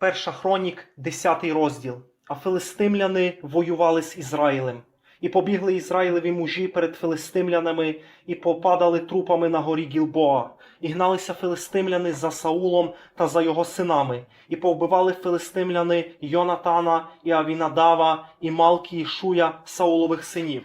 Перша хронік, 10 розділ. А филистимляни воювали з Ізраїлем. І побігли Ізраїлеві мужі перед филистимлянами, і попадали трупами на горі Гілбоа. І гналися филистимляни за Саулом та за його синами, і повбивали филистимляни Йонатана, і Авінадава, і Малкі, і Шуя, Саулових синів.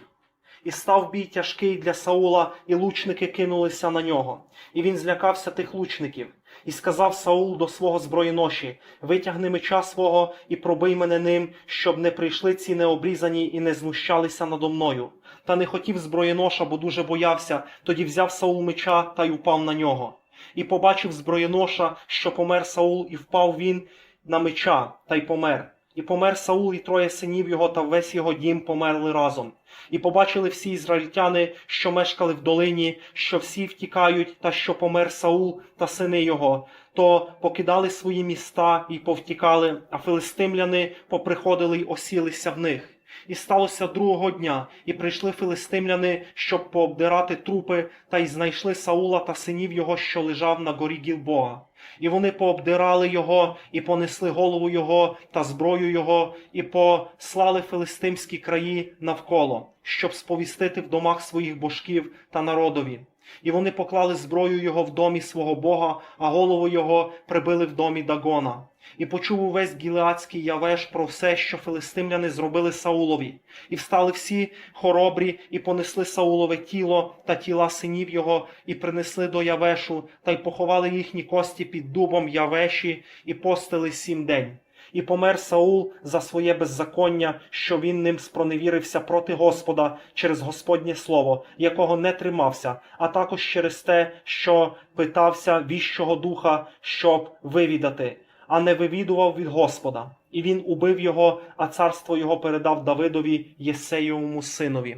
І став бій тяжкий для Саула, і лучники кинулися на нього. І він злякався тих лучників. І сказав Саул до свого зброєноші: Витягни меча свого і пробий мене ним, щоб не прийшли ці необрізані і не знущалися надо мною. Та не хотів зброєноша, бо дуже боявся. Тоді взяв Саул меча та й упав на нього. І побачив зброєноша, що помер Саул, і впав він на меча та й помер. І помер Саул і троє синів його та весь його дім померли разом. І побачили всі ізраїльтяни, що мешкали в долині, що всі втікають, та що помер Саул та сини його, то покидали свої міста і повтікали, а филистимляни поприходили й осілися в них. І сталося другого дня, і прийшли филистимляни, щоб пообдирати трупи, та й знайшли Саула та синів його, що лежав на горі Гілбоа. І вони пообдирали його, і понесли голову його та зброю його, і послали филистимські краї навколо, щоб сповістити в домах своїх божків та народові. І вони поклали зброю його в домі свого Бога, а голову його прибили в домі Дагона. І почув увесь гілеадський Явеш про все, що филистимляни зробили Саулові, і встали всі хоробрі, і понесли Саулове тіло та тіла синів його, і принесли до Явешу, та й поховали їхні кості під дубом Явеші, і постили сім день. І помер Саул за своє беззаконня, що він ним спроневірився проти Господа через Господнє слово, якого не тримався, а також через те, що питався віщого духа, щоб вивідати, а не вивідував від Господа. І він убив його, а царство його передав Давидові Єсеєвому синові.